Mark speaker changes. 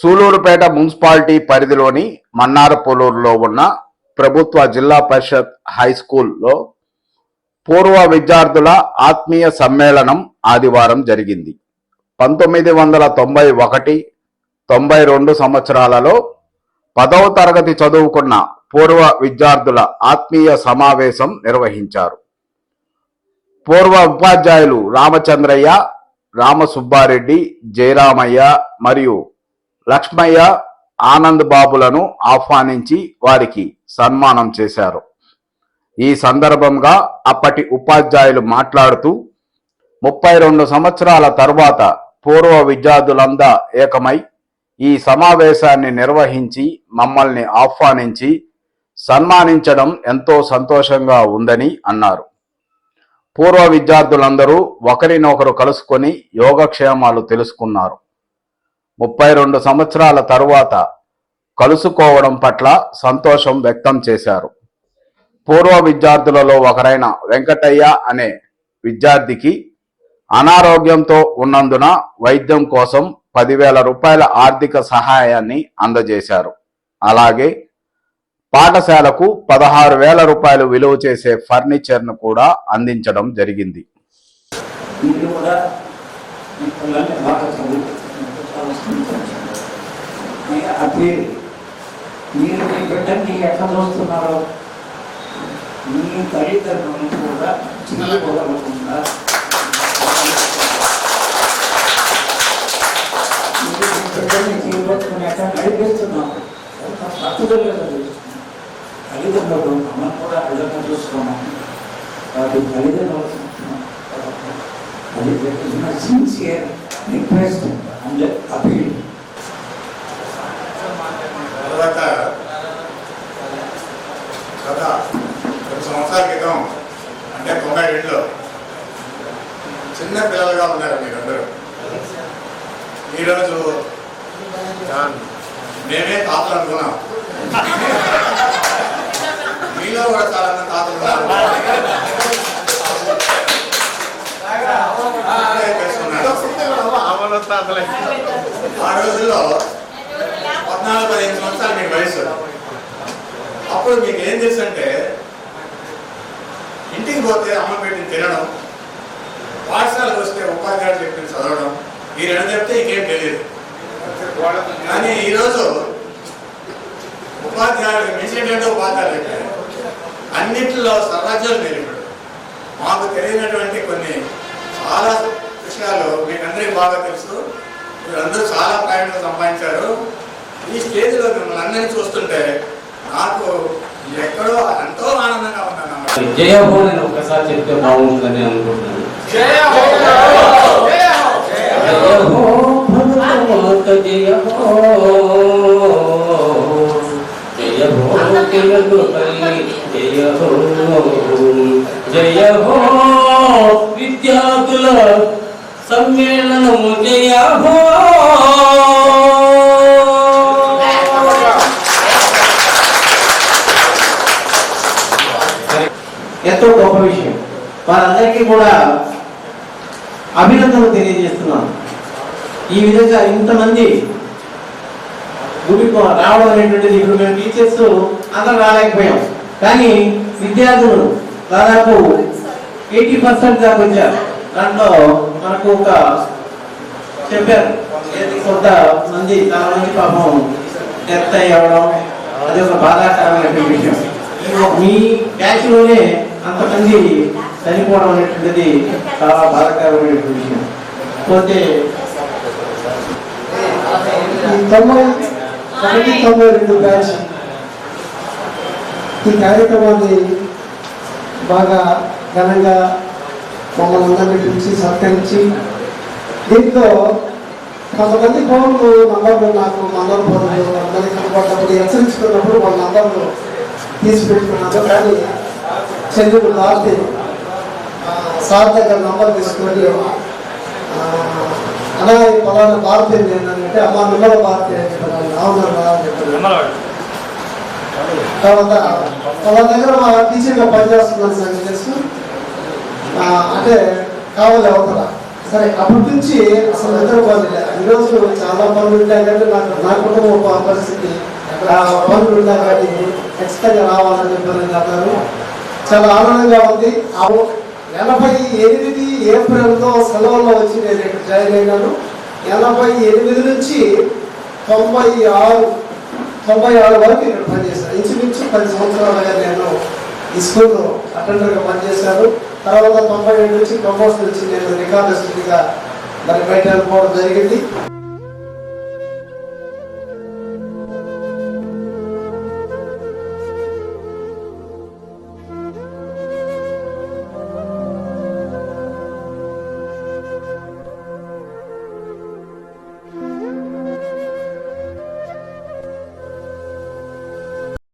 Speaker 1: Sullurpeta municipality పరిధిలోని మన్నారపోలూరులో ఉన్న ప్రభుత్వ జిల్లా పరిషత్ హై స్కూల్లో పూర్వ విద్యార్థుల ఆత్మీయ సమ్మేళనం ఆదివారం జరిగింది. పంతొమ్మిది వందల తొంభై ఒకటి తొంభై రెండు సంవత్సరాలలో పదవ తరగతి చదువుకున్న పూర్వ విద్యార్థుల ఆత్మీయ సమావేశం నిర్వహించారు. పూర్వ ఉపాధ్యాయులు రామచంద్రయ్య రామసుబ్బారెడ్డి జయరామయ్య మరియు లక్ష్మయ్య ఆనంద్ బాబులను ఆహ్వానించి వారికి సన్మానం చేశారు. ఈ సందర్భంగా అప్పటి ఉపాధ్యాయులు మాట్లాడుతూ ముప్పై రెండు సంవత్సరాల తర్వాత పూర్వ విద్యార్థులందా ఏకమై ఈ సమావేశాన్ని నిర్వహించి మమ్మల్ని ఆహ్వానించి సన్మానించడం ఎంతో సంతోషంగా ఉందని అన్నారు. పూర్వ విద్యార్థులందరూ ఒకరినొకరు కలుసుకొని యోగక్షేమాలు తెలుసుకున్నారు. ముప్పై రెండు సంవత్సరాల తరువాత కలుసుకోవడం పట్ల సంతోషం వ్యక్తం చేశారు. పూర్వ విద్యార్థులలో ఒకరైన వెంకటయ్య అనే విద్యార్థికి అనారోగ్యంతో ఉన్నందున వైద్యం కోసం పదివేల రూపాయల ఆర్థిక సహాయాన్ని అందజేశారు. అలాగే పాఠశాలకు పదహారు వేల రూపాయలు విలువ చేసే ఫర్నిచర్ను కూడా అందించడం జరిగింది.
Speaker 2: అదే మీరు మీ బిడ్డని ఎట్లా చూస్తున్నారో మీ తల్లిదండ్రులను కూడా చిన్నపోగలకుండా మీరు మీ బిడ్డని జీవితం ఎట్లా నడిపిస్తున్నాం తల్లిదండ్రులు మనం కూడా ఆ విధంగా చూస్తున్నాం. వాటి తల్లిదండ్రులు అది సిన్సియర్ రిక్వెస్ట్ అండ్ అపీల్
Speaker 3: తర్వాత గత కొన్ని సంవత్సరాల క్రితం అంటే తొంభై రెండులో చిన్న పిల్లలుగా ఉన్నారు మీరందరూ. ఈరోజు మేమే తాతలు అనుకున్నాం. మీలో కూడా చాలా మంది తాతలు ఉన్నారు. ఆ రోజుల్లో పద్నాలుగు పదిహేను సంవత్సరాలు మీకు వయసు. అప్పుడు మీకు ఏం తెలుసు అంటే ఇంటికి పోతే అమ్మ పెట్టిన తినడం పాఠశాలకు వస్తే ఉపాధ్యాయుడు చెప్పిన చదవడం ఈ రెండు చెప్తే ఇంకేం తెలియదు కానీ ఈరోజు ఉపాధ్యాయుడు మించినటువంటి ఉపాధ్యాయులు చెప్పారు. అన్నింటిలో సర్వజ్ఞులు మీరు మాకు తెలియనటువంటి కొన్ని చాలా విషయాలు మీకు అందరికీ బాగా తెలుసు. మీరందరూ చాలా ప్రయాణం సంపాదించారు. ఈ స్టేజ్లో మిమ్మల్ని అందరినీ చూస్తుంటే నాకు ఎక్కడో ఎంతో ఆనందంగా ఉన్నాను అన్నమాట.
Speaker 4: ఒకసారి చెప్తే బాగుంటుందని అనుకుంటున్నాను. జయ హో భగవత జయ హో జయ హో తెలుగు జయ హో జయ హో విద్యార్థుల సమ్మేళనము జయ హో
Speaker 5: ఎంతో గొప్ప విషయం. వారందరికీ కూడా అభినందనలు తెలియజేస్తున్నాను. ఈ విధంగా ఇంతమంది గుడికి రావడం అనేటువంటిది ఇప్పుడు మేము టీచర్స్ అందరం రాలేకపోయాం. కానీ విద్యార్థులు దాదాపు ఎయిటీ పర్సెంట్ దాకా వచ్చారు. దాంట్లో మనకు ఒక చెప్పారు. కొంత మంది చాలా మంది పాపం డెత్ అయ్యవడం అది ఒక బాధాకరమైన విషయం. మీ బ్యాచ్లోనే అంతమంది చనిపోవడం అనేటువంటిది చాలా బాధాకరమైనటువంటి విషయం. పోతే
Speaker 6: తొంభై ఒకటి తొంభై రెండు బ్యాచ్ ఈ కార్యక్రమాన్ని బాగా ఘనంగా మమ్మల్ని అందరినీ పిలిచి సత్కరించి దీంతో కొంతమంది ఫోన్లు నంబర్లు నాకు నంబర్ ఫోన్లు అందరికి కనపడినప్పుడు హెచ్చరించుకున్నప్పుడు వాళ్ళ నంబర్లు తీసి పెట్టుకున్నాను కానీ చంద్రుడు భారతి సార్ దగ్గర నంబర్ తీసుకొని అలా పలానా భారతి ఏంటంటే అమ్మ నిమ్మల భారతి అని చెప్పాను అవునన్నా అని చెప్పాను తర్వాత వాళ్ళ దగ్గర మా టీచర్గా పనిచేస్తున్నాను నాకు తెలుసు అంటే కావాలి అవతల. సరే అప్పటి నుంచి అసలు నిద్రపోలేదు. ఈరోజు చాలా పనులు ఉంటాయి కానీ నాకు నా కుటుంబ పరిస్థితి పనులు ఉంటాయి కాబట్టి ఖచ్చితంగా రావాలని చెప్పారు చాలా ఆనందంగా ఉంది. ఆ ఎనభై ఎనిమిది ఏప్రిల్తో సెలవులో వచ్చి నేను ఇక్కడ జాయిన్ అయినాను. ఎనభై ఎనిమిది నుంచి తొంభై ఆరు తొంభై ఆరు వరకు ఇక్కడ పనిచేశాను. ఇంచుమించు పది సంవత్సరాలుగా నేను ఈ స్కూల్లో అటెండర్గా పనిచేశాను. తర్వాత తొంభై ఏడు నుంచి ప్రమోషన్ నుంచి నేను రికార్డస్ట్గా మరి బయట వెళ్ళిపోవడం జరిగింది.